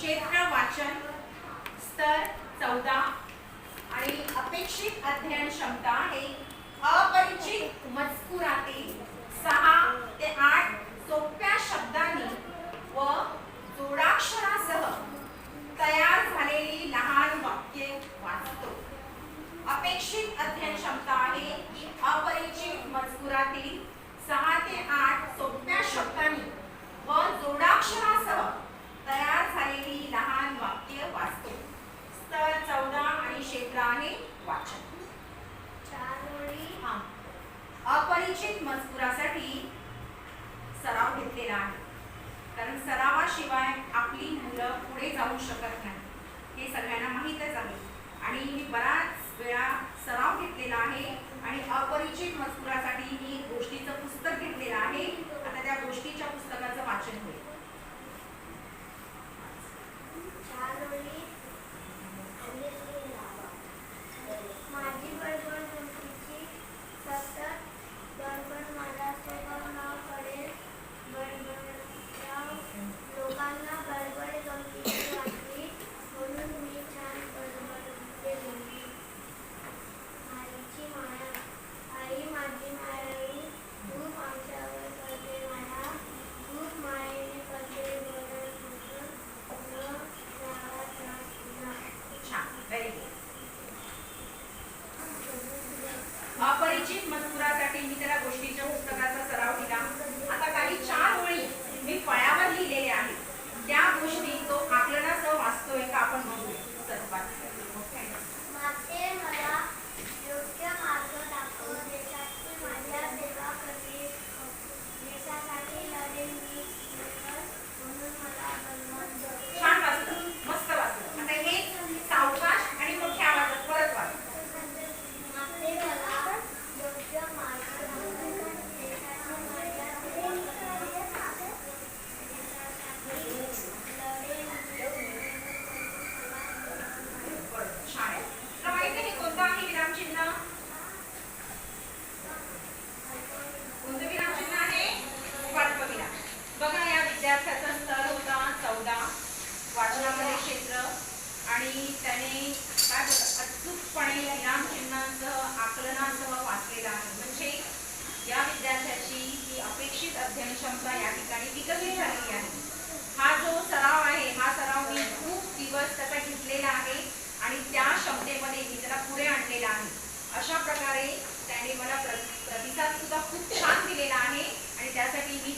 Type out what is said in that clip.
क्षेत्र वाचन स्तर चौदा आणि अपेक्षित अध्ययन क्षमता हे अपरिचित मजकुरातील सहा ते आठ सोप्या शब्दांनी व जोडाक्षरासह तयार झालेली लहान वाक्य वाचतो. अपेक्षित अध्ययन क्षमता आहे की अपरिचित मजकुरातील सहा अपेक्षित मजकुरासाठी सराव घेतलेला आहे. कारण सरावाशिवाय आपली मुलं पुढे जाऊ शकत नाही. हे सगळ्यांना माहीतच आहे. आणि मी बराच वेळा सराव घेतलेला आहे आणि अपरिचित मजकुरासाठी आणि त्याने काय बोलतात अचूकपणे या घटनांचं आकलनासह वाचलेलं आहे. म्हणजे या विद्यार्थ्याची ही अपेक्षित अध्ययन क्षमता या ठिकाणी विकसित झालेली आहे. हा जो सराव आहे हा सराव मी खूप दिवस त्याचा घेतलेला आहे आणि त्या क्षमतेमध्ये मी त्याला पुढे आणलेला आहे. अशा प्रकारे त्याने मला प्रतिसाद सुद्धा खूप छान दिलेला आहे आणि त्यासाठी मी